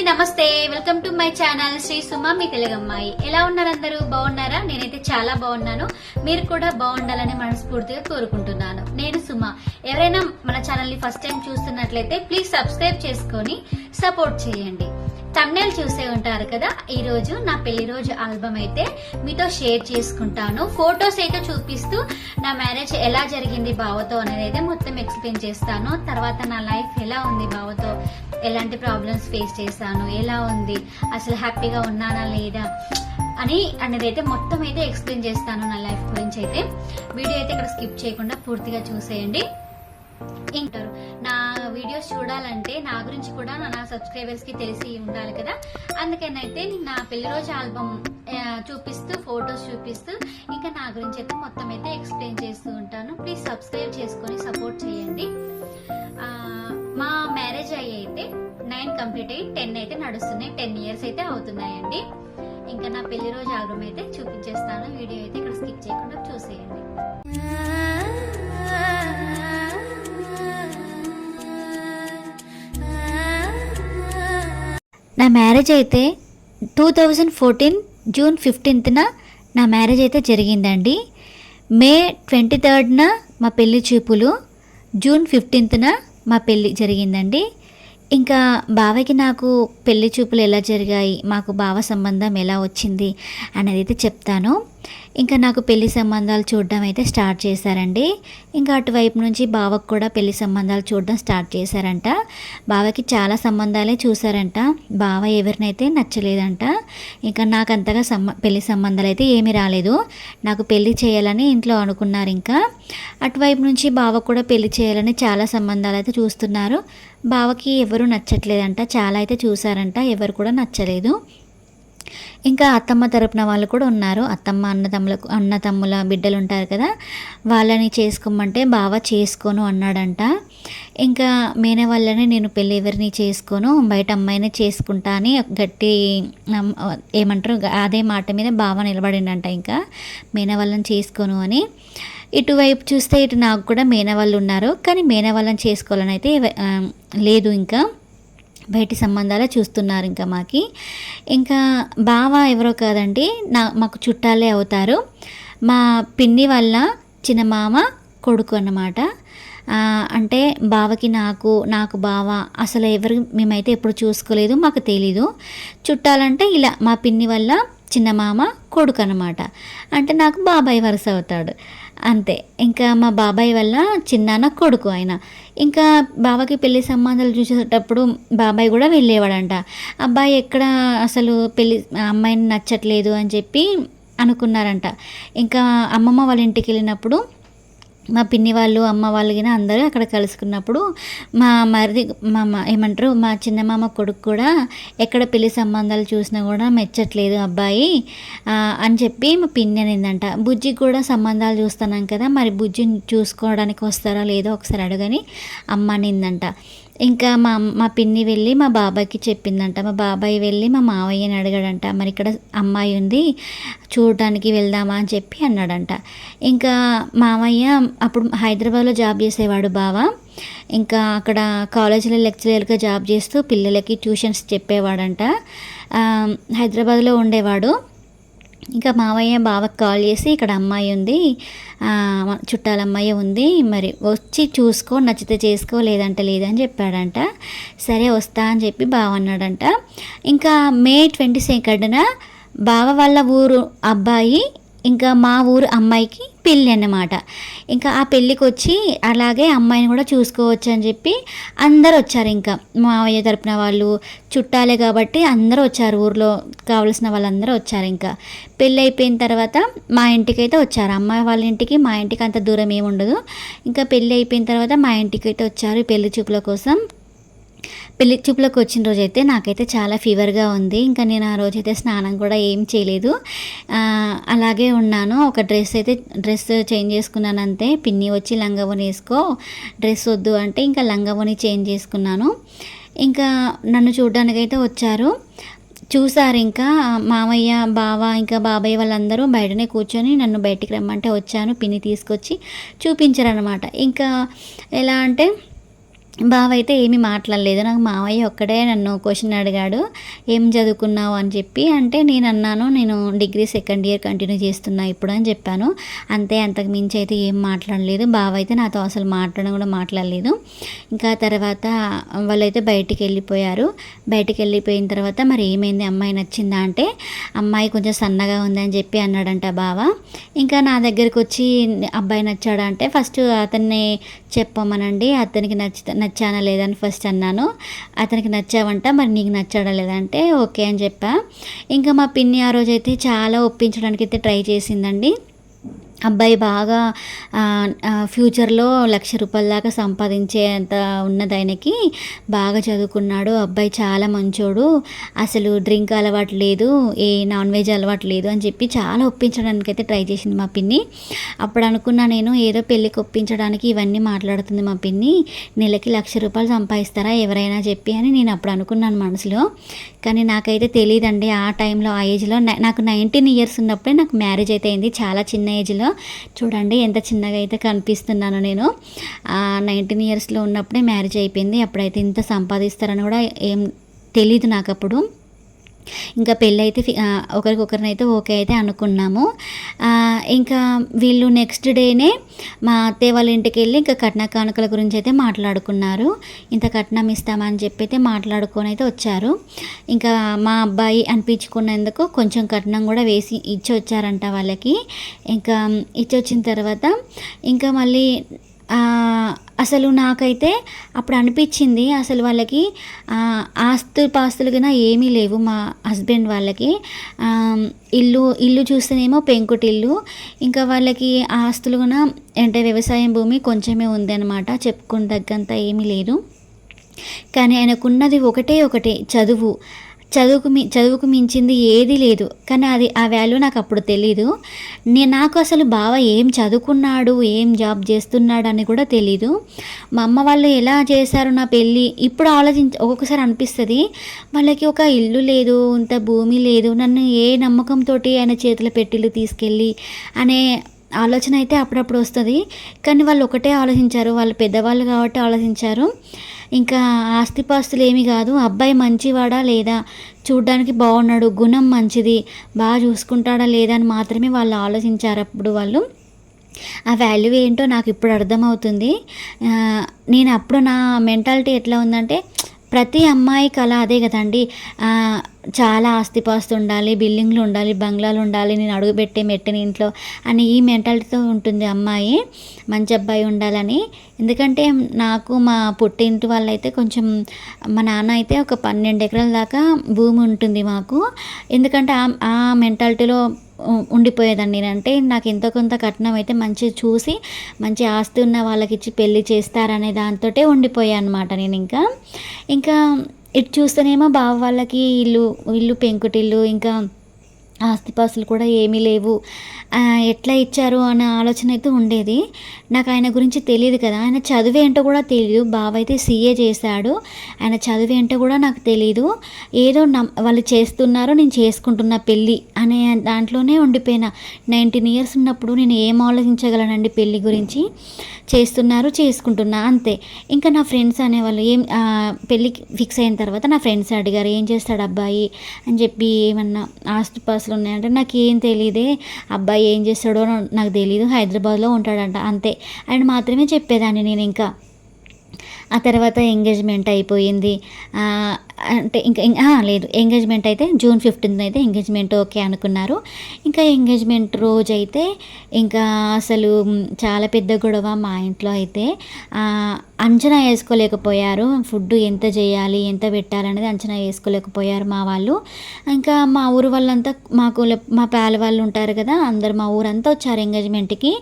అండి నమస్తే. Welcome to my channel Sri Suma మీ తెలుగమ్మాయి. ఎలా ఉన్నారు అందరూ? బాగున్నారా? నేనైతే చాలా బాగున్నాను. మీరు కూడా బాగుండాలని మనస్ఫూర్తిగా కోరుకుంటున్నాను. నేను సుమ. ఎవరైనా మన ఛానల్ని ఫస్ట్ టైం చూస్తున్నట్లయితే ప్లీజ్ సబ్స్క్రైబ్ చేసుకొని సపోర్ట్ చేయండి. తమ్నేల్ చూసే ఉంటారు కదా ఈ రోజు నా పెళ్ళి రోజు ఆల్బమ్ అయితే మీతో షేర్ చేసుకుంటాను. ఫొటోస్ అయితే చూపిస్తూ నా మ్యారేజ్ ఎలా జరిగింది బావతో అనేది అయితే మొత్తం ఎక్స్ప్లెయిన్ చేస్తాను. తర్వాత నా లైఫ్ ఎలా ఉంది బావతో ఎలాంటి ప్రాబ్లమ్స్ ఫేస్ చేశాను ఎలా ఉంది అసలు హ్యాపీగా ఉన్నానా లేదా అని అనేది అయితే మొత్తం అయితే ఎక్స్ప్లెయిన్ చేస్తాను నా లైఫ్ గురించి అయితే. వీడియో అయితే ఇక్కడ స్కిప్ చేయకుండా పూర్తిగా చూసేయండి. ఇంటారు నా వీడియోస్ చూడాలంటే నా గురించి కూడా నా సబ్స్క్రైబర్స్కి తెలిసి ఉండాలి కదా. అందుకనైతే నేను నా పెళ్ళి రోజు ఆల్బమ్ చూపిస్తూ ఫొటోస్ చూపిస్తూ ఇంకా నా గురించి అయితే మొత్తం అయితే ఎక్స్ప్లెయిన్ చేస్తూ ఉంటాను. ప్లీజ్ సబ్స్క్రైబ్ చేసుకొని సపోర్ట్ చేయండి. మా మ్యారేజ్ అయ్యి అయితే నైన్ కంప్లీట్ అయ్యి టెన్ అయితే నడుస్తున్నాయి. టెన్ ఇయర్స్ అయితే అవుతున్నాయండి. ఇంకా నా పెళ్ళి రోజు ఆల్బమ్ అయితే చూపించేస్తాను. వీడియో అయితే ఇక్కడ స్కిప్ చేయకుండా చూసేయండి. నా మ్యారేజ్ అయితే టూ థౌజండ్ ఫోర్టీన్ జూన్ ఫిఫ్టీన్త్న నా మ్యారేజ్ అయితే జరిగిందండి. మే ట్వంటీ థర్డ్న మా పెళ్ళి చూపులు జూన్ ఫిఫ్టీన్త్న మా పెళ్ళి జరిగిందండి. ఇంకా బావకి నాకు పెళ్ళి చూపులు ఎలా జరిగాయి మాకు బావ సంబంధం ఎలా వచ్చింది అనేది అయితే చెప్తాను. ఇంకా నాకు పెళ్ళి సంబంధాలు చూడడం అయితే స్టార్ట్ చేశారండి. ఇంకా అటువైపు నుంచి బావకు కూడా పెళ్ళి సంబంధాలు చూడడం స్టార్ట్ చేశారంట. బావకి చాలా సంబంధాలే చూశారంట. బావ ఎవరినైతే నచ్చలేదంట. ఇంకా నాకు అంతగా సంబ పెళ్ళి సంబంధాలు అయితే ఏమీ రాలేదు. నాకు పెళ్ళి చేయాలని ఇంట్లో అనుకున్నారు ఇంకా. అటువైపు నుంచి బావ కూడా పెళ్ళి చేయాలని చాలా సంబంధాలు అయితే చూస్తున్నారు. బావకి ఎవరు నచ్చట్లేదంట. చాలా అయితే చూసారంట ఎవరు కూడా నచ్చలేదు. ఇంకా అత్తమ్మ తరపున వాళ్ళు కూడా ఉన్నారు. అత్తమ్మ అన్నతమ్ములకు అన్నతమ్ముల బిడ్డలు ఉంటారు కదా వాళ్ళని చేసుకోమంటే బావ చేసుకోను అన్నాడంట. ఇంకా మేనే వాళ్ళని నేను పెళ్ళి ఎవరిని చేసుకోను బయట అమ్మాయిని చేసుకుంటా అని గట్టి ఏమంటారు అదే మాట మీద బావ నిలబడిండంట ఇంకా. మేనే వాళ్ళని చేసుకోను అని. ఇటువైపు చూస్తే ఇటు నాకు కూడా మేనవాళ్ళు ఉన్నారు. కానీ మేనవాళ్ళని చేసుకోవాలని అయితే లేదు ఇంకా. బయటి సంబంధాలే చూస్తున్నారు ఇంకా మాకి. ఇంకా బావ ఎవరో కాదండి నా మాకు చుట్టాలే అవుతారు. మా పిన్ని వాళ్ళ చిన్న మామ కొడుకు అన్నమాట. అంటే బావకి నాకు నాకు బావ అసలు ఎవరు మేమైతే ఎప్పుడు చూసుకోలేదు మాకు తెలీదు. చుట్టాలంటే ఇలా మా పిన్ని వల్ల చిన్న మామ కొడుకు అనమాట అంటే నాకు బాబాయ్ వరుస అవుతాడు. అంతే. ఇంకా మా బాబాయ్ వల్ల చిన్నాన్న కొడుకు ఆయన. ఇంకా బాబాకి పెళ్ళి సంబంధాలు చూసేటప్పుడు బాబాయ్ కూడా వెళ్ళేవాడంట. అబ్బాయి ఎక్కడ అసలు పెళ్ళి అమ్మాయిని నచ్చట్లేదు అని చెప్పి అనుకున్నారంట. ఇంకా అమ్మమ్మ వాళ్ళ ఇంటికి వెళ్ళినప్పుడు మా పిన్ని వాళ్ళు అమ్మ వాళ్ళు కానీ అందరూ అక్కడ కలుసుకున్నప్పుడు మా మరిది మా మా- ఏమంటారు మా చిన్నమామ కొడుకు కూడా ఎక్కడ పెళ్ళి సంబంధాలు చూసినా కూడా మెచ్చట్లేదు అబ్బాయి అని చెప్పి మా పిన్ని అనిందంట. బుజ్జికి కూడా సంబంధాలు చూస్తున్నాం కదా మరి బుజ్జిని చూసుకోవడానికి వస్తారా లేదో ఒకసారి అడగని అమ్మ అనిందంట. ఇంకా మా అమ్మ- మా పిన్ని వెళ్ళి మా బాబాయ్కి చెప్పిందంట. మా బాబాయ్ వెళ్ళి మా మావయ్యని అడిగాడంట. మరి ఇక్కడ అమ్మాయి ఉంది చూడటానికి వెళ్దామా? అని చెప్పి అన్నాడంట. ఇంకా మామయ్య అప్పుడు హైదరాబాద్లో జాబ్ చేసేవాడు బావ. ఇంకా అక్కడ కాలేజీలో లెక్చరర్గా జాబ్ చేస్తూ పిల్లలకి ట్యూషన్స్ చెప్పేవాడంట. హైదరాబాద్లో ఉండేవాడు. ఇంకా మావయ్య బావకి కాల్ చేసి ఇక్కడ అమ్మాయి ఉంది చుట్టాల అమ్మాయి ఉంది మరి వచ్చి చూసుకో నచ్చితే చేసుకో లేదంటే లేదని చెప్పాడంట. సరే వస్తా అని చెప్పి బావ అన్నాడంట. ఇంకా మే ట్వంటీ సెకండ్న బావ వాళ్ళ ఊరు అబ్బాయి ఇంకా మా ఊరు అమ్మాయికి పెళ్ళి అన్నమాట. ఇంకా ఆ పెళ్ళికి వచ్చి అలాగే అమ్మాయిని కూడా చూసుకోవచ్చు అని చెప్పి అందరు వచ్చారు ఇంకా. మావయ్య తరపున వాళ్ళు చుట్టాలే కాబట్టి అందరూ వచ్చారు. ఊర్లో కావలసిన వాళ్ళందరూ వచ్చారు ఇంకా. పెళ్ళి అయిపోయిన తర్వాత మా ఇంటికి అయితే వచ్చారు. అమ్మాయి వాళ్ళ ఇంటికి మా ఇంటికి అంత దూరం ఏమి ఉండదు ఇంకా పెళ్ళి అయిపోయిన తర్వాత మా ఇంటికి అయితే వచ్చారు పెళ్ళి చూపుల కోసం. పెళ్ళి చూపులకు వచ్చిన రోజైతే నాకైతే చాలా ఫీవర్గా ఉంది. ఇంకా నేను ఆ రోజైతే స్నానం కూడా ఏం చేయలేదు. అలాగే ఉన్నాను. ఒక డ్రెస్ అయితే డ్రెస్ చేంజ్ చేసుకున్నాను అంతే. పిన్ని వచ్చి లంగవని వేసుకో డ్రెస్ వద్దు అంటే ఇంకా లంగవని చేంజ్ చేసుకున్నాను. ఇంకా నన్ను చూడడానికైతే వచ్చారు. చూసారు ఇంకా మామయ్య బావ ఇంకా బాబాయ్ వాళ్ళందరూ బయటనే కూర్చొని నన్ను బయటికి రమ్మంటే వచ్చాను. పిన్ని తీసుకొచ్చి చూపించారనమాట ఇంకా ఎలా అంటే బావ అయితే ఏమీ మాట్లాడలేదు. నాకు మావయ్య ఒక్కడే నన్ను క్వశ్చన్ అడిగాడు. ఏం చదువుకున్నావు? అని చెప్పి అంటే నేను అన్నాను నేను డిగ్రీ సెకండ్ ఇయర్ కంటిన్యూ చేస్తున్నా ఇప్పుడు అని చెప్పాను. అంతే అంతకు మించి అయితే ఏం మాట్లాడలేదు. బావ అయితే నాతో అసలు మాట్లాడడం కూడా మాట్లాడలేదు. ఇంకా తర్వాత వాళ్ళైతే బయటికి వెళ్ళిపోయారు. బయటికి వెళ్ళిపోయిన తర్వాత మరి ఏమైంది? అమ్మాయి నచ్చిందా? అంటే అమ్మాయి కొంచెం సన్నగా ఉందని చెప్పి అన్నాడంట బావ. ఇంకా నా దగ్గరికి వచ్చి అబ్బాయి నచ్చాడా? అంటే ఫస్ట్ అతన్ని చెప్పమనండి. అతనికి నచ్చి నచ్చానా లేదని ఫస్ట్ అన్నాను. అతనికి నచ్చావంట మరి నీకు నచ్చాడా లేదంటే ఓకే అని చెప్పా. ఇంకా మా పిన్ని ఆ రోజు అయితే చాలా ఒప్పించడానికి అయితే ట్రై చేసిందండి. అబ్బాయి బాగా ఫ్యూచర్లో లక్ష రూపాయల దాకా సంపాదించేంత ఉన్నది ఆయనకి. బాగా చదువుకున్నాడు. అబ్బాయి చాలా మంచోడు. అసలు డ్రింక్ అలవాటు లేదు. ఏ నాన్ వెజ్ అలవాటు లేదు అని చెప్పి చాలా ఒప్పించడానికి అయితే ట్రై చేసింది మా పిన్ని. అప్పుడు అనుకున్నా నేను ఏదో పెళ్ళికి ఒప్పించడానికి ఇవన్నీ మాట్లాడుతుంది మా పిన్ని. నెలకి లక్ష రూపాయలు సంపాదిస్తారా ఎవరైనా చెప్పి అని నేను అప్పుడు అనుకున్నాను మనసులో. కానీ నాకైతే తెలియదండి ఆ టైంలో ఆ ఏజ్లో నాకు నైన్టీన్ ఇయర్స్ ఉన్నప్పుడే నాకు మ్యారేజ్ అయితే అయింది. చాలా చిన్న ఏజ్లో. చూడండి ఎంత చిన్నగా అయితే కనిపిస్తున్నాను నేను. నైన్టీన్ ఇయర్స్లో ఉన్నప్పుడే మ్యారేజ్ అయిపోయింది. అప్పుడైతే ఇంత సంపాదిస్తారని కూడా ఏం తెలీదు నాకు అప్పుడు ఇంకా పెళ్ళి అయితే ఒకరికొకరినైతే ఓకే అయితే అనుకున్నాము. ఇంకా వీళ్ళు నెక్స్ట్ డేనే మా అత్తయ్య వాళ్ళ ఇంటికి వెళ్ళి ఇంకా కట్న కానుకల గురించి అయితే మాట్లాడుకున్నారు. ఇంత కట్నం ఇస్తామని చెప్పి అయితే మాట్లాడుకొని అయితే వచ్చారు. ఇంకా మా అబ్బాయి అనిపించుకున్నందుకు కొంచెం కట్నం కూడా వేసి ఇచ్చి వచ్చారంట వాళ్ళకి. ఇంకా ఇచ్చి వచ్చిన తర్వాత ఇంకా మళ్ళీ అసలు నాకైతే అప్పుడు అనిపించింది అసలు వాళ్ళకి ఆస్తులు పాస్తులు కన్నా ఏమీ లేవు మా హస్బెండ్ వాళ్ళకి. ఇల్లు ఇల్లు చూస్తేనేమో పెంకుటిల్లు ఇంకా వాళ్ళకి ఆస్తులు కూడా అంటే వ్యవసాయం భూమి కొంచెమే ఉంది అనమాట చెప్పుకుని తగ్గంత ఏమీ లేదు. కానీ ఆయనకున్నది ఒకటే ఒకటే చదువు. చదువుకు మీ చదువుకు మించింది ఏది లేదు. కానీ అది ఆ వాల్యూ నాకు అప్పుడు తెలీదు. నేను నాకు అసలు బావ ఏం చదువుకున్నాడు ఏం జాబ్ చేస్తున్నాడు అని కూడా తెలీదు. మా అమ్మ వాళ్ళు ఎలా చేశారు నా పెళ్ళి? ఇప్పుడు ఆలోచించ ఒక్కొక్కసారి అనిపిస్తుంది. వాళ్ళకి ఒక ఇల్లు లేదు ఇంత భూమి లేదు నన్ను ఏ నమ్మకంతో ఆయన చేతుల పెట్టిళ్ళు తీసుకెళ్ళి అనే ఆలోచన అయితే అప్పుడప్పుడు వస్తుంది. కానీ వాళ్ళు ఒకటే ఆలోచించారు. వాళ్ళు పెద్దవాళ్ళు కాబట్టి ఆలోచించారు. ఇంకా ఆస్తిపాస్తులు ఏమి కాదు అబ్బాయి మంచివాడా లేదా? చూడ్డానికి బాగున్నాడు గుణం మంచిది బాగా చూసుకుంటాడా లేదా అని మాత్రమే వాళ్ళు ఆలోచించారు అప్పుడు వాళ్ళు. ఆ వాల్యూ ఏంటో నాకు ఇప్పుడు అర్థమవుతుంది. నేను అప్పుడు నా మెంటాలిటీ ఎట్లా ఉందంటే ప్రతి అమ్మాయి కళ అదే కదండి. చాలా ఆస్తిపాస్తు ఉండాలి బిల్డింగ్లు ఉండాలి బంగ్లాలు ఉండాలి నేను అడుగుపెట్టే మెట్టిన ఇంట్లో అని ఈ మెంటాలిటీతో ఉంటుంది అమ్మాయి. మంచి అబ్బాయి ఉండాలని. ఎందుకంటే నాకు మా పుట్టింటి వాళ్ళైతే కొంచెం మా నాన్న అయితే ఒక పన్నెండు ఎకరాల దాకా భూమి ఉంటుంది మాకు. ఎందుకంటే ఆ మెంటాలిటీలో ఉండిపోయేదాన్ని నేనంటే నాకు ఎంతో కొంత కట్నం అయితే మంచి చూసి మంచి ఆస్తి ఉన్న వాళ్ళకి ఇచ్చి పెళ్ళి చేస్తారనే దాంతో ఉండిపోయాను అనమాట నేను ఇంకా. ఇంకా ఇటు చూస్తేనేమో బావ వాళ్ళకి ఇల్లు ఇల్లు పెంకుటిల్లు ఇంకా ఆస్తిపాస్తులు కూడా ఏమీ లేవు. ఎట్లా ఇచ్చారు అనే ఆలోచన అయితే ఉండేది. నాకు ఆయన గురించి తెలియదు కదా. ఆయన చదువు ఏంటో కూడా తెలియదు. బావ అయితే సీఏ చేశాడు. ఆయన చదువు ఏంటో కూడా నాకు తెలియదు ఏదో వాళ్ళు చేస్తున్నారో నేను చేసుకుంటున్న పెళ్ళి అనే దాంట్లోనే ఉండిపోయినా. నైన్టీన్ ఇయర్స్ ఉన్నప్పుడు నేను ఏం ఆలోచించగలనండి పెళ్ళి గురించి? చేస్తున్నారు చేసుకుంటున్నా అంతే. ఇంకా నా ఫ్రెండ్స్ అనేవాళ్ళు ఏం పెళ్ళికి ఫిక్స్ అయిన తర్వాత నా ఫ్రెండ్స్ అడిగారు ఏం చేస్తాడు అబ్బాయి? అని చెప్పి ఏమన్నా ఆస్తిపాస్తులు ఉన్నాయంటే నాకు ఏం తెలియదే అబ్బాయి ఏం చేస్తాడో నాకు తెలియదు హైదరాబాద్లో ఉంటాడంట అంతే. అండ్ మాత్రమే చెప్పేదాన్ని నేను ఇంకా. ఆ తర్వాత ఎంగేజ్మెంట్ అయిపోయింది. అంటే ఇంకా లేదు. ఎంగేజ్మెంట్ అయితే జూన్ ఫిఫ్టీన్త్ అయితే ఎంగేజ్మెంట్ ఓకే అనుకున్నారు. ఇంకా ఎంగేజ్మెంట్ రోజు అయితే ఇంకా అసలు చాలా పెద్ద గొడవ మా ఇంట్లో అయితే. అంచనా వేసుకోలేకపోయారు. ఫుడ్ ఎంత చేయాలి ఎంత పెట్టాలనేది అంచనా వేసుకోలేకపోయారు మా వాళ్ళు. ఇంకా మా ఊరు వాళ్ళంతా మాకు మా పేల వాళ్ళు ఉంటారు కదా అందరు మా ఊరంతా వచ్చారు ఎంగేజ్మెంట్కి.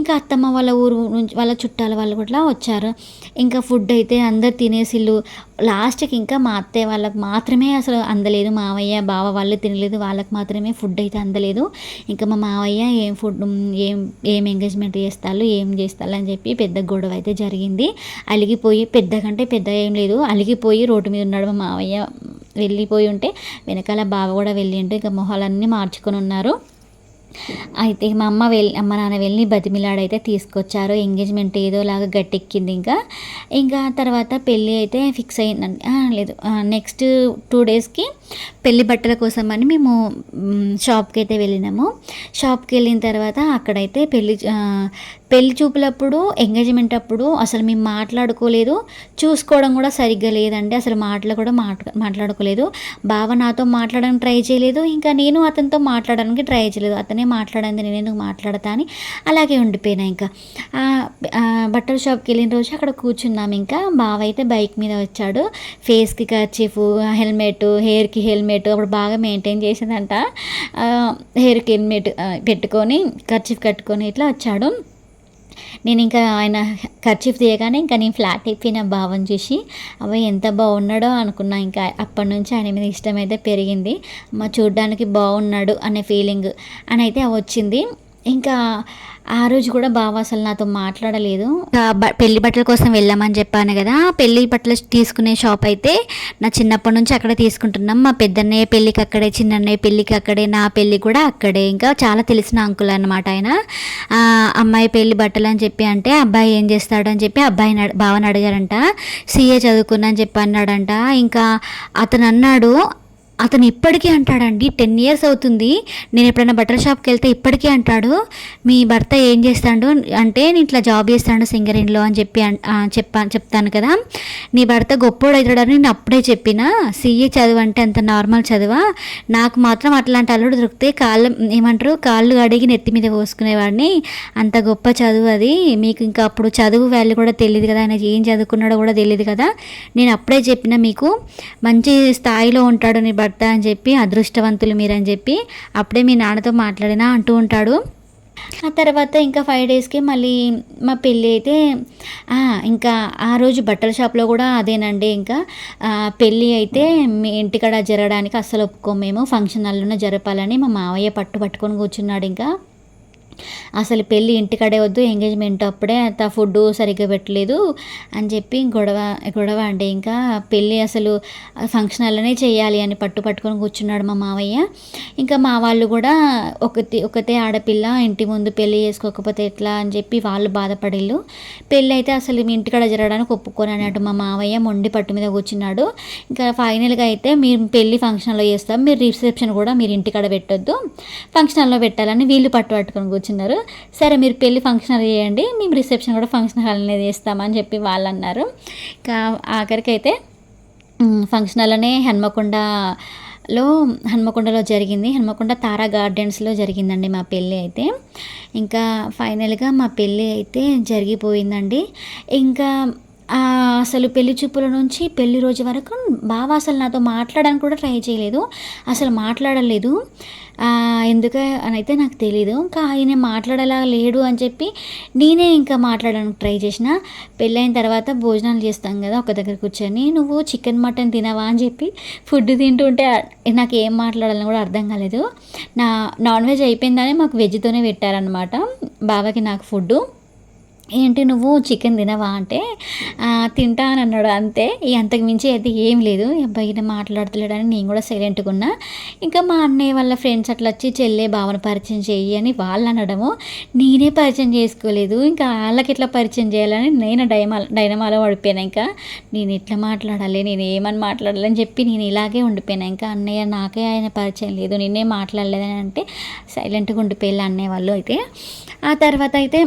ఇంకా అత్తమ్మ వాళ్ళ ఊరు నుంచి వాళ్ళ చుట్టాల వాళ్ళు కూడా వచ్చారు. ఇంకా ఫుడ్ అయితే అందరు తినేసిళ్ళు. లాస్ట్కి ఇంకా మా అత్తయ్య వాళ్ళకి మాత్రమే అసలు అందలేదు. మావయ్య బావ వాళ్ళు తినలేదు. వాళ్ళకి మాత్రమే ఫుడ్ అయితే అందలేదు. ఇంకా మా మావయ్య ఏం ఫుడ్ ఏం ఏం ఎంగేజ్మెంట్ చేస్తారు ఏం చేస్తారు అని చెప్పి పెద్ద గొడవ అయితే జరిగింది. అలిగిపోయి పెద్ద కంటే పెద్ద ఏం లేదు. అలిగిపోయి రోడ్డు మీద ఉన్నాడు మా మావయ్య. వెళ్ళిపోయి ఉంటే వెనకాల బావ కూడా వెళ్ళి ఉంటే ఇంకా మొహాలన్నీ మార్చుకొని ఉన్నారు. అయితే మా అమ్మ వెళ్ళి అమ్మ నాన్న వెళ్ళి బతిమిలాడైతే తీసుకొచ్చారు. ఎంగేజ్మెంట్ ఏదోలాగా గట్టెక్కింది ఇంకా. ఇంకా తర్వాత పెళ్ళి అయితే ఫిక్స్ అయిందండి. లేదు. నెక్స్ట్ టూ డేస్కి పెళ్ళి బట్టల కోసం అని మేము షాప్కి అయితే వెళ్ళినాము. షాప్కి వెళ్ళిన తర్వాత అక్కడైతే పెళ్ళి పెళ్ళి చూపులప్పుడు ఎంగేజ్మెంట్ అప్పుడు అసలు మేము మాట్లాడుకోలేదు. చూసుకోవడం కూడా సరిగ్గా లేదండి. అసలు మాటలు కూడా మాట్లా మాట్లాడుకోలేదు. బావ నాతో మాట్లాడడానికి ట్రై చేయలేదు. ఇంకా నేను అతనితో మాట్లాడడానికి ట్రై చేయలేదు. అతనే మాట్లాడింది నేను ఎందుకు మాట్లాడతా అని అలాగే ఉండిపోయినా ఇంకా. బట్టల షాప్కి వెళ్ళిన రోజు అక్కడ కూర్చున్నాం ఇంకా. బావ అయితే బైక్ మీద వచ్చాడు. ఫేస్కి కర్చీఫ్ హెల్మెట్ హెయిర్కి హెల్మెట్ అప్పుడు బాగా మెయింటైన్ చేసిందంట. హెయిర్కి హెల్మెట్ పెట్టుకొని కర్చీఫ్ కట్టుకొని ఇట్లా వచ్చాడు. నేను ఇంకా ఆయన ఖర్చీఫ్ తీయగానే ఇంకా నేను ఫ్లాట్ అయిపోయిన భావం చూసి అవి ఎంత బాగున్నాడో అనుకున్నా. ఇంకా అప్పటి నుంచి ఆయన మీద ఇష్టం అయితే పెరిగింది. మా చూడ్డానికి బాగున్నాడు అనే ఫీలింగ్ అని అయితే వచ్చింది. ఇంకా ఆ రోజు కూడా బావ అసలు నాతో మాట్లాడలేదు. పెళ్ళి బట్టల కోసం వెళ్ళామని చెప్పాను కదా పెళ్ళి బట్టలు తీసుకునే షాప్ అయితే నా చిన్నప్పటి నుంచి అక్కడే తీసుకుంటున్నాం. మా పెద్దన్నయ్య పెళ్ళికి అక్కడే చిన్నన్నయ్య పెళ్ళికి అక్కడే నా పెళ్ళి కూడా అక్కడే. ఇంకా చాలా తెలిసిన అంకుల్ అనమాట ఆయన. అమ్మాయి పెళ్ళి బట్టలు అని చెప్పి అంటే అబ్బాయి ఏం చేస్తాడు? అని చెప్పి అబ్బాయి బావని అడిగారంట. సీఏ చదువుకున్నా అని చెప్పి అన్నాడంట. ఇంకా అతను అన్నాడు అతను ఇప్పటికీ అంటాడండి టెన్ ఇయర్స్ అవుతుంది నేను ఎప్పుడైనా బట్టల షాప్కి వెళ్తే ఇప్పటికీ అంటాడు మీ భర్త ఏం చేస్తాడు అంటే నేను ఇట్లా జాబ్ చేస్తాడు సింగరేణిలో అని చెప్పి చెప్పా చెప్తాను కదా నీ భర్త గొప్పోడు అవుతాడని నేను అప్పుడే చెప్పిన సీఏ చదువు అంటే అంత నార్మల్ చదువా నాకు మాత్రం అట్లాంటి అల్లుడు దొరికితే కాళ్ళు ఏమంటారు కాళ్ళు అడిగి నెత్తి మీద పోసుకునేవాడిని అంత గొప్ప చదువు అది మీకు ఇంకా అప్పుడు చదువు వాల్యూ కూడా తెలియదు కదా ఆయన ఏం చదువుకున్నాడో కూడా తెలియదు కదా నేను అప్పుడే చెప్పిన మీకు మంచి స్థాయిలో ఉంటాడు నీ భర్త అని చెప్పి అదృష్టవంతులు మీరని చెప్పి అప్పుడే మీ నాన్నతో మాట్లాడినా అంటూ ఉంటాడు. ఆ తర్వాత ఇంకా ఫైవ్ డేస్కి మళ్ళీ మా పెళ్ళి అయితే ఇంకా ఆ రోజు బట్టల షాప్లో కూడా అదేనండి. ఇంకా పెళ్ళి అయితే మీ ఇంటికాడ జరగడానికి అస్సలు ఒప్పుకోము మేము. ఫంక్షన్ హాల్లోనే జరపాలని మా మావయ్య పట్టు పట్టుకొని కూర్చున్నాడు ఇంకా. అసలు పెళ్ళి ఇంటికాడే వద్దు ఎంగేజ్మెంట్ అప్పుడే అంత ఫుడ్ సరిగ్గా పెట్టలేదు అని చెప్పి గొడవ గొడవ అంటే ఇంకా పెళ్ళి అసలు ఫంక్షన్ హాల్లోనే చేయాలి అని పట్టు పట్టుకొని కూర్చున్నాడు మా మావయ్య. ఇంకా మా వాళ్ళు కూడా ఒకటి ఒకతే ఆడపిల్ల ఇంటి ముందు పెళ్ళి చేసుకోకపోతే ఎట్లా అని చెప్పి వాళ్ళు బాధపడిల్లు. పెళ్ళి అయితే అసలు మీ ఇంటికాడ జరగడానికి ఒప్పుకొని అన్నట్టు మా మావయ్య మొండి పట్టు మీద కూర్చున్నాడు. ఇంకా ఫైనల్గా అయితే మీరు పెళ్ళి ఫంక్షన్లో చేస్తాం. మీరు రిసెప్షన్ కూడా మీరు ఇంటికాడ పెట్టొద్దు ఫంక్షన్ హాల్లో పెట్టాలని వీళ్ళు పట్టు పట్టుకొని కూర్చున్నారు. సరే మీరు పెళ్ళి ఫంక్షన్ హాల్ చేయండి. మేము రిసెప్షన్ కూడా ఫంక్షన్ హాల్ అనేది చేస్తామని చెప్పి వాళ్ళు అన్నారు. ఇంకా ఆఖరికి అయితే ఉమ్, ఫంక్షన్ హాల్లోనే హన్మకొండలో హన్మకొండలో జరిగింది. హన్మకొండ తారా గార్డెన్స్లో జరిగిందండి మా పెళ్ళి అయితే. ఇంకా ఫైనల్గా మా పెళ్ళి అయితే జరిగిపోయిందండి. ఇంకా అసలు పెళ్ళి చూపుల నుంచి పెళ్ళి రోజు వరకు బావ అసలు నాతో మాట్లాడడానికి కూడా ట్రై చేయలేదు. అసలు మాట్లాడలేదు. ఆ, ఎందుకు అని అయితే నాకు తెలియదు ఇంకా ఆయన మాట్లాడేలా లేడు అని చెప్పి నేనే ఇంకా మాట్లాడడానికి ట్రై చేసిన. పెళ్ళైన తర్వాత భోజనాలు చేస్తాం కదా ఒక దగ్గర కూర్చొని. నువ్వు చికెన్ మటన్ తినవా అని చెప్పి ఫుడ్ తింటుంటే నాకు ఏం మాట్లాడాలని కూడా అర్థం కాలేదు. నా నాన్ వెజ్ అయిపోయిందని మాకు వెజ్తోనే పెట్టారనమాట బావకి నాకు ఫుడ్డు. ఏంటి నువ్వు చికెన్ తినవా అంటే తింటా అని అన్నాడు. అంతే ఈ అంతకు మించి అయితే ఏం లేదు. అబ్బాయి ఈయన మాట్లాడతలేడని నేను కూడా సైలెంట్గా ఉన్నా. ఇంకా మా అన్నయ్య వాళ్ళ ఫ్రెండ్స్ అట్లా వచ్చి చెల్లె భావన పరిచయం చెయ్యి అని వాళ్ళు అనడము నేనే పరిచయం చేసుకోలేదు. ఇంకా వాళ్ళకి ఎట్లా పరిచయం చేయాలని నేను డైమా డైనమాలో పడిపోయాను. ఇంకా నేను ఎట్లా మాట్లాడాలి నేను ఏమని మాట్లాడాలి అని చెప్పి నేను ఇలాగే ఉండిపోయాను. ఇంకా అన్నయ్య నాకే ఆయన పరిచయం లేదు నేనే మాట్లాడలేదని అంటే సైలెంట్గా ఉండిపోయాలి అన్నయ్య వాళ్ళు అయితే. ఆ తర్వాత అయితే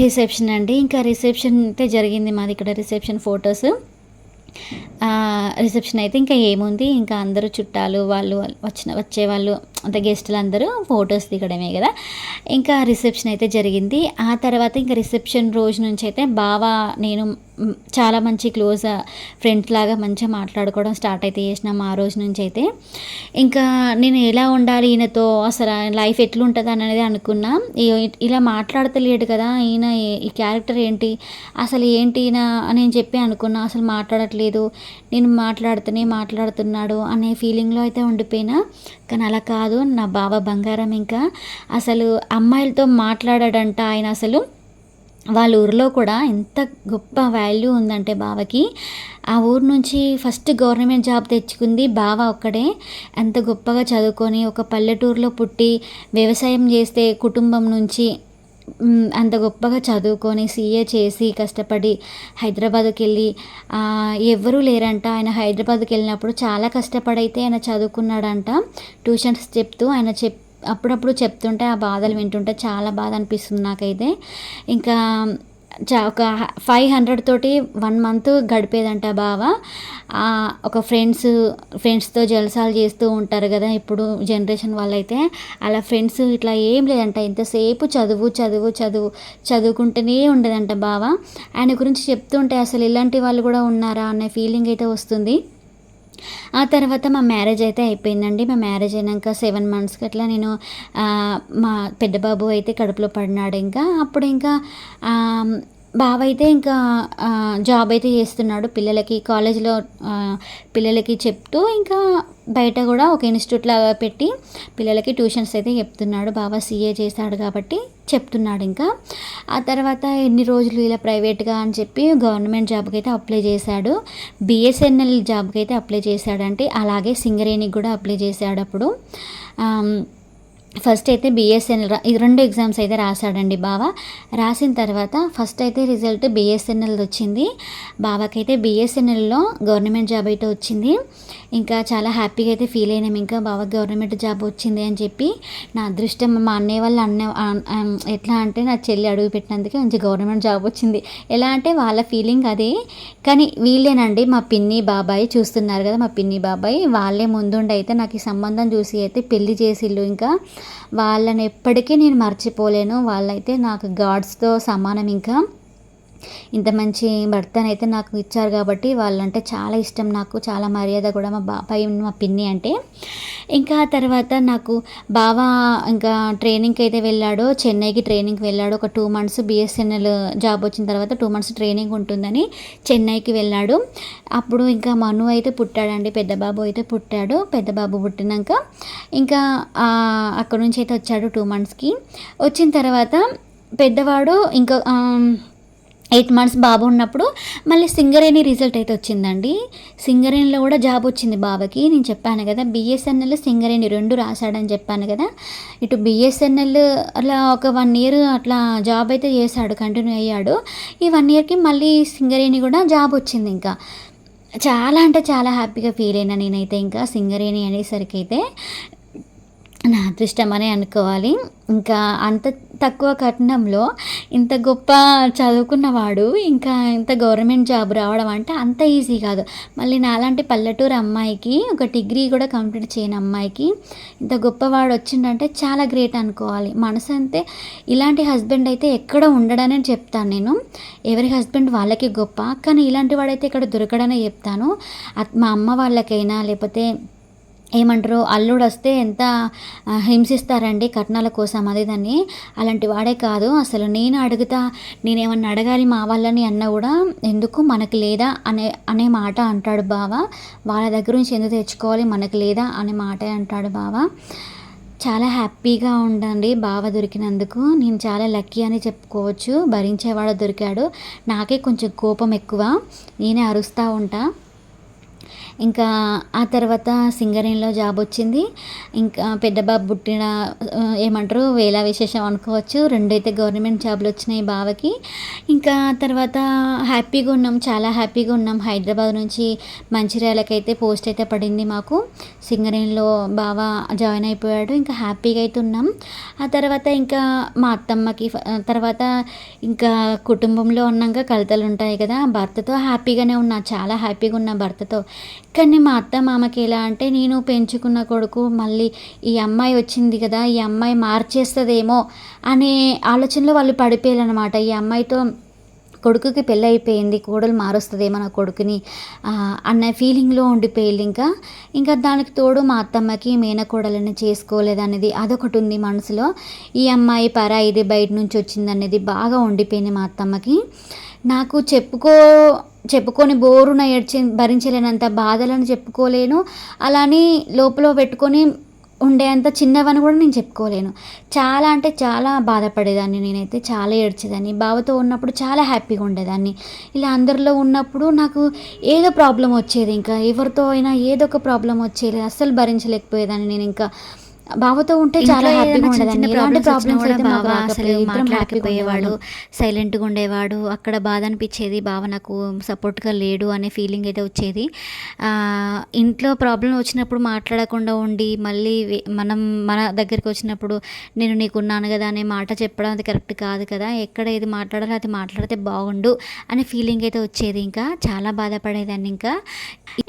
రిసెప్షన్ అండి. ఇంకా రిసెప్షన్ అయితే జరిగింది మాది ఇక్కడ రిసెప్షన్ ఫొటోస్. రిసెప్షన్ అయితే ఇంకా ఏముంది? ఇంకా అందరూ చుట్టాలు వాళ్ళు వచ్చిన వచ్చే వాళ్ళు అంత గెస్టులు అందరూ ఫొటోస్ దిగడమే కదా. ఇంకా రిసెప్షన్ అయితే జరిగింది. ఆ తర్వాత ఇంకా రిసెప్షన్ రోజు నుంచి అయితే బాగా నేను చాలా మంచి క్లోజ్ ఫ్రెండ్స్ లాగా మంచిగా మాట్లాడుకోవడం స్టార్ట్ అయితే చేసినాం ఆ రోజు నుంచి అయితే. ఇంకా నేను ఎలా ఉండాలి ఈయనతో? అసలు లైఫ్ ఎట్లుంటుంది అనేది అనుకున్నా ఇలా మాట్లాడతలేడు కదా ఈయన ఈ క్యారెక్టర్ ఏంటి? అసలు ఏంటి ఈయన అని చెప్పి అనుకున్నా. అసలు మాట్లాడట్లేదు. నేను మాట్లాడుతూనే మాట్లాడుతున్నాడు అనే ఫీలింగ్లో అయితే ఉండిపోయినా. కానీ అలా కాదు. నా బావ బంగారం ఇంకా. అసలు అమ్మాయిలతో మాట్లాడాడంట ఆయన అసలు. వాళ్ళ ఊరిలో కూడా ఎంత గొప్ప వాల్యూ ఉందంటే బావకి. ఆ ఊరు నుంచి ఫస్ట్ గవర్నమెంట్ జాబ్ తెచ్చుకుంది బావ ఒక్కడే. ఎంత గొప్పగా చదువుకొని ఒక పల్లెటూరులో పుట్టి వ్యవసాయం చేస్తే కుటుంబం నుంచి అంత గొప్పగా చదువుకొని సీఏ చేసి కష్టపడి హైదరాబాద్కి వెళ్ళి ఆ, ఎవ్వరూ లేరంట. ఆయన హైదరాబాద్కి వెళ్ళినప్పుడు చాలా కష్టపడైతే ఆయన చదువుకున్నాడంట. ట్యూషన్స్ చెప్తూ ఆయన చెప్ అప్పుడప్పుడు చెప్తుంటే ఆ బాధలు వింటుంటే చాలా బాధ అనిపిస్తుంది నాకైతే. ఇంకా ఒక ఫైవ్ హండ్రెడ్ తోటి వన్ మంత్ గడిపేదంట బావ. ఒక ఫ్రెండ్స్ ఫ్రెండ్స్తో జలసాలు చేస్తూ ఉంటారు కదా ఇప్పుడు జనరేషన్ వాళ్ళైతే. అలా ఫ్రెండ్స్ ఇట్లా ఏం లేదంట. ఇంతసేపు చదువు చదువు చదువు చదువుకుంటూనే ఉండేదంట బావ. ఆయన గురించి చెప్తుంటే అసలు ఇలాంటి వాళ్ళు కూడా ఉన్నారా అనే ఫీలింగ్ అయితే వస్తుంది. ఆ తర్వాత మా మ్యారేజ్ అయితే అయిపోయిందండి. మా మ్యారేజ్ అయినాక సెవెన్ మంత్స్కి అట్లా నేను మా పెద్ద బాబు అయితే కడుపులో పడినాడు ఇంకా. అప్పుడు ఇంకా బావ అయితే ఇంకా జాబ్ అయితే చేస్తున్నాడు పిల్లలకి. కాలేజ్లో పిల్లలకి చెప్తూ ఇంకా బయట కూడా ఒక ఇన్స్టిట్యూట్ లాగా పెట్టి పిల్లలకి ట్యూషన్స్ అయితే చెప్తున్నాడు. బాబా సీఏ చేశాడు కాబట్టి చెప్తున్నాడు ఇంకా. ఆ తర్వాత ఎన్ని రోజులు ఇలా ప్రైవేట్గా అని చెప్పి గవర్నమెంట్ జాబ్కి అయితే అప్లై చేశాడు. బిఎస్ఎన్ఎల్ జాబ్కి అయితే అప్లై చేశాడంటే అలాగే సింగరేణికి కూడా అప్లై చేశాడు అప్పుడు. ఫస్ట్ అయితే బిఎస్ఎన్ఎల్ ఇది ఈ రెండు ఎగ్జామ్స్ అయితే రాశాడండి బావ. రాసిన తర్వాత ఫస్ట్ అయితే రిజల్ట్ బిఎస్ఎన్ఎల్ వచ్చింది. బావకైతే బిఎస్ఎన్ఎల్లో గవర్నమెంట్ జాబ్ అయితే వచ్చింది. ఇంకా చాలా హ్యాపీగా అయితే ఫీల్ అయినాం. ఇంకా బావ గవర్నమెంట్ జాబ్ వచ్చింది అని చెప్పి నా అదృష్టం మా అన్నయ్య వాళ్ళ అన్న ఎట్లా అంటే నా చెల్లి అడుగు పెట్టినందుకే మంచి గవర్నమెంట్ జాబ్ వచ్చింది. ఎలా అంటే వాళ్ళ ఫీలింగ్ అదే. కానీ వీళ్ళేనండి మా పిన్ని బాబాయ్ చూస్తున్నారు కదా మా పిన్ని బాబాయ్. వాళ్ళే ముందుండి అయితే నాకు ఈ సంబంధం చూసి అయితే పెళ్ళి చేసిళ్ళు. ఇంకా వాళ్ళని ఎప్పటికీ నేను మర్చిపోలేను. వాళ్ళైతే నాకు గాడ్స్తో సమానం ఇంకా. ఇంత మంచి భర్తనైతే నాకు ఇచ్చారు కాబట్టి వాళ్ళంటే చాలా ఇష్టం నాకు చాలా మర్యాద కూడా మా బాబాయ్ మా పిన్ని అంటే. ఇంకా తర్వాత నాకు బావ ఇంకా ట్రైనింగ్కి అయితే వెళ్ళాడు చెన్నైకి ట్రైనింగ్కి వెళ్ళాడు. ఒక టూ మంత్స్ బిఎస్ఎన్ఎల్ జాబ్ వచ్చిన తర్వాత టూ మంత్స్ ట్రైనింగ్ ఉంటుందని చెన్నైకి వెళ్ళాడు. అప్పుడు ఇంకా మను అయితే పుట్టాడండి పెద్ద బాబు అయితే పుట్టాడు. పెద్ద బాబు పుట్టినాక ఇంకా అక్కడ నుంచి అయితే వచ్చాడు టూ మంత్స్కి వచ్చిన తర్వాత పెద్దవాడు ఇంకా ఎయిట్ మంత్స్ బాబు ఉన్నప్పుడు మళ్ళీ సింగరేణి రిజల్ట్ అయితే వచ్చిందండి. సింగరేణిలో కూడా జాబ్ వచ్చింది బాబాకి. నేను చెప్పాను కదా బిఎస్ఎన్ఎల్ సింగరేణి రెండు రాశాడని చెప్పాను కదా. ఇటు బిఎస్ఎన్ఎల్ అలా ఒక వన్ ఇయర్ అట్లా జాబ్ అయితే చేశాడు కంటిన్యూ అయ్యాడు. ఈ వన్ ఇయర్కి మళ్ళీ సింగరేణి కూడా జాబ్ వచ్చింది ఇంకా. చాలా అంటే చాలా హ్యాపీగా ఫీల్ అయినా నేనైతే ఇంకా సింగరేణి అనేసరికి అయితే నా అదృష్టం అనే అనుకోవాలి. ఇంకా అంత తక్కువ కట్నంలో ఇంత గొప్ప చదువుకున్నవాడు ఇంకా ఇంత గవర్నమెంట్ జాబ్ రావడం అంటే అంత ఈజీ కాదు. మళ్ళీ నాలాంటి పల్లెటూరు అమ్మాయికి ఒక డిగ్రీ కూడా కంప్లీట్ చేయని అమ్మాయికి ఇంత గొప్పవాడు వచ్చిండంటే చాలా గ్రేట్ అనుకోవాలి. మనసు అంతే ఇలాంటి హస్బెండ్ అయితే ఎక్కడ ఉండడనే చెప్తాను నేను. ఎవరి హస్బెండ్ వాళ్ళకి గొప్ప కానీ ఇలాంటి వాడైతే ఇక్కడ దొరకడనే చెప్తాను. మా అమ్మ వాళ్ళకైనా లేకపోతే ఏమంటారు? అల్లుడు వస్తే ఎంత హింసిస్తారండి కట్నాల కోసం అదే దాన్ని అలాంటి వాడే కాదు. అసలు నేను అడుగుతా నేనేమన్నా అడగాలి మా వాళ్ళని అన్నా కూడా ఎందుకు మనకు లేదా అనే అనే మాట అంటాడు బావ. వాళ్ళ దగ్గర నుంచి ఎందుకు తెచ్చుకోవాలి మనకు లేదా అనే మాటే అంటాడు బావ. చాలా హ్యాపీగా ఉండండి బావ దొరికినందుకు. నేను చాలా లక్కీ అని చెప్పుకోవచ్చు. భరించేవాడు దొరికాడు. నాకే కొంచెం కోపం ఎక్కువ. నేనే అరుస్తూ ఉంటా. ఇంకా ఆ తర్వాత సింగరేణిలో జాబ్ వచ్చింది. ఇంకా పెద్ద బాబు పుట్టిన ఏమంటారు వేళ విశేషం అనుకోవచ్చు. రెండైతే గవర్నమెంట్ జాబ్లు వచ్చినాయి బావకి. ఇంకా తర్వాత హ్యాపీగా ఉన్నాం చాలా హ్యాపీగా ఉన్నాం. హైదరాబాద్ నుంచి మంచిర్యాలకైతే పోస్ట్ అయితే పడింది మాకు. సింగరేణిలో బావ జాయిన్ అయిపోయాడు ఇంకా హ్యాపీగా అయితే ఉన్నాం. ఆ తర్వాత ఇంకా మా అత్తమ్మకి తర్వాత ఇంకా కుటుంబంలో ఉన్నాక కలతలు ఉంటాయి కదా భర్తతో హ్యాపీగానే ఉన్నా చాలా హ్యాపీగా ఉన్నా భర్తతో. కానీ మా అత్త మామకి ఎలా అంటే నేను పెంచుకున్న కొడుకు మళ్ళీ ఈ అమ్మాయి వచ్చింది కదా ఈ అమ్మాయి మార్చేస్తుందేమో అనే ఆలోచనలో వాళ్ళు పడిపోయారనమాట ఈ అమ్మాయితో కొడుకుకి పెళ్ళి అయిపోయింది కోడలు మారుస్తుందేమో నా కొడుకుని అన్న ఫీలింగ్లో ఉండిపోయింది ఇంకా. ఇంకా దానికి తోడు మా అత్తమ్మకి మేనకోడలని చేసుకోలేదనేది అదొకటి ఉంది మనసులో. ఈ అమ్మాయి పరా ఇది బయట నుంచి వచ్చింది అనేది బాగా ఉండిపోయింది మా అత్తమ్మకి. నాకు చెప్పుకో చెప్పుకొని బోరున ఏడ్చి భరించలేనంత బాధలను చెప్పుకోలేను. అలానే లోపల పెట్టుకొని ఉండేంత చిన్నవని కూడా నేను చెప్పుకోలేను. చాలా అంటే చాలా బాధపడేదాన్ని నేనైతే చాలా ఏడ్చేదాన్ని. బావతో ఉన్నప్పుడు చాలా హ్యాపీగా ఉండేదాన్ని. ఇలా అందరిలో ఉన్నప్పుడు నాకు ఏదో ప్రాబ్లం వచ్చేది ఇంకా. ఎవరితో అయినా ఏదో ఒక ప్రాబ్లం వచ్చేది. అస్సలు భరించలేకపోయేదాన్ని నేను ఇంకా. బావతో ఉంటే చాలా హ్యాపీగా ఉండేదాన్ని. ఎలాంటి ప్రాబ్లమ్స్ అయితే మాకు అసలు మాట్లాడకపోయేవాడు సైలెంట్గా ఉండేవాడు. అక్కడ బాధ అనిపించేది. బావ నాకు సపోర్ట్గా లేడు అనే ఫీలింగ్ అయితే వచ్చేది. ఆ, ఇంట్లో ప్రాబ్లం వచ్చినప్పుడు మాట్లాడకుండా ఉండి మళ్ళీ మనం మన దగ్గరికి వచ్చినప్పుడు నేను నీకున్నాను కదా అనే మాట చెప్పడం అది కరెక్ట్ కాదు కదా. ఎక్కడ ఏది మాట్లాడాలో అది మాట్లాడితే బాగుండు అనే ఫీలింగ్ అయితే వచ్చేది ఇంకా. చాలా బాధపడేదాన్ని ఇంకా.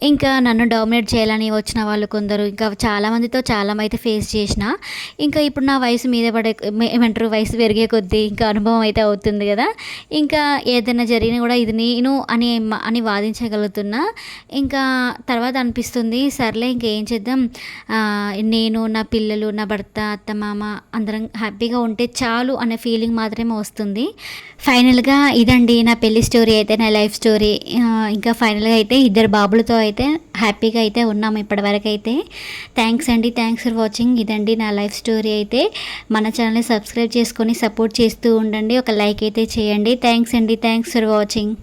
ఇంకా నన్ను డామినేట్ చేయాలని వచ్చిన వాళ్ళు కొందరు. ఇంకా చాలా మందితో చాలా అయితే ఫేస్ చేసిన ఇంకా ఇప్పుడు నా వయసు మీద పడే ఏమంటారు వయసు పెరిగే కొద్దీ ఇంకా అనుభవం అయితే అవుతుంది కదా. ఇంకా ఏదైనా జరిగినా కూడా ఇది నేను అని అని వాదించగలుగుతున్నా. ఇంకా తర్వాత అనిపిస్తుంది సర్లే ఇంకేం చేద్దాం. నేను నా పిల్లలు నా భర్త అత్త మామ అందరం హ్యాపీగా ఉంటే చాలు అనే ఫీలింగ్ మాత్రమే వస్తుంది. ఫైనల్గా ఇదండి నా పెళ్ళి స్టోరీ అయితే నా లైఫ్ స్టోరీ. ఇంకా ఫైనల్గా అయితే ఇద్దరు బాబులతో అయితే హ్యాపీగా అయితే ఉన్నాము ఇప్పటివరకు అయితే. థ్యాంక్స్ అండి. Thanks for watching. ఇదండి నా లైఫ్ స్టోరీ అయితే. మన ఛానల్ని సబ్స్క్రైబ్ చేసుకొని సపోర్ట్ చేస్తూ ఉండండి. ఒక లైక్ అయితే చేయండి. థ్యాంక్స్ అండి. Thanks for watching.